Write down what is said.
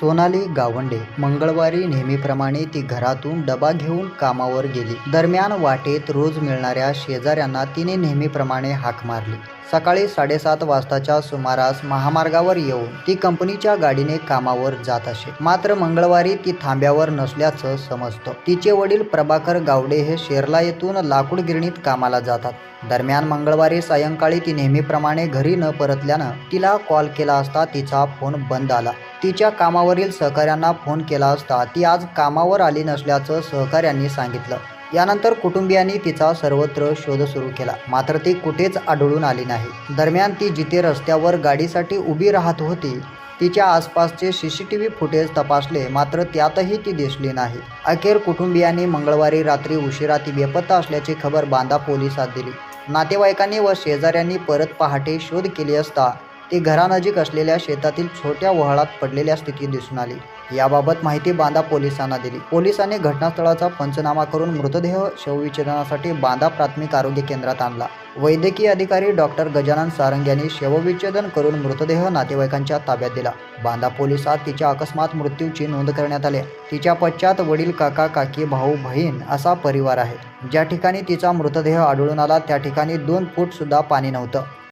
सोनाली गावंडे मंगळवारी नेहमीप्रमाणे ती घरातून डबा घेऊन कामावर गेली. दरम्यान वाटेत रोज मिळणाऱ्या शेजाऱ्यांना तिने नेहमीप्रमाणे हाक मारली. सकाळी साडेसात वाजताच्या सुमारास महामार्गावर येऊन ती कंपनीच्या गाडीने कामावर जात असे. मात्र मंगळवारी ती थांब्यावर नसल्याचं समजतं. तिचे वडील प्रभाकर गावडे हे शेरला येथून लाकूड गिरणीत कामाला जातात. दरम्यान मंगळवारी सायंकाळी ती नेहमीप्रमाणे घरी न परतल्यानं तिला कॉल केला असता तिचा फोन बंद आला. तिच्या कामावरील सहकाऱ्यांना फोन केला असता ती आज कामावर आली नसल्याचं सहकाऱ्यांनी सांगितलं. यानंतर कुटुंबियांनी तिचा सर्वत्र शोध सुरू केला. मात्र ती कुठेच आढळून आली नाही. दरम्यान ती जिथे रस्त्यावर गाडीसाठी उभी राहत होती तिच्या आसपासचे C C T V footage तपासले मात्र त्यातही ती दिसली नाही. अखेर कुटुंबियांनी मंगळवारी रात्री उशिरा ती बेपत्ता असल्याची खबर बांदा पोलिसात दिली. नातेवाईकांनी व शेजाऱ्यांनी परत पहाटे शोध केली असता ती घरानजीक असलेल्या शेतातील छोट्या वहळात पडलेल्या स्थितीत दिसून आली. याबाबत माहिती बांदा पोलिसांना दिली. पोलिसांनी घटनास्थळाचा पंचनामा करून मृतदेह शवविच्छेदनासाठी बांदा प्राथमिक आरोग्य केंद्रात आणला. वैद्यकीय अधिकारी डॉक्टर गजानन सारंग यांनी शवविच्छेदन करून मृतदेह नातेवाईकांच्या ताब्यात दिला. बांदा पोलिसात तिच्या अकस्मात मृत्यूची नोंद करण्यात आली. तिच्या पश्चात वडील काका काकी भाऊ बहीण असा परिवार आहे. ज्या ठिकाणी तिचा मृतदेह आढळून आला त्या ठिकाणी दोन फूट सुद्धा पाणी नव्हतं.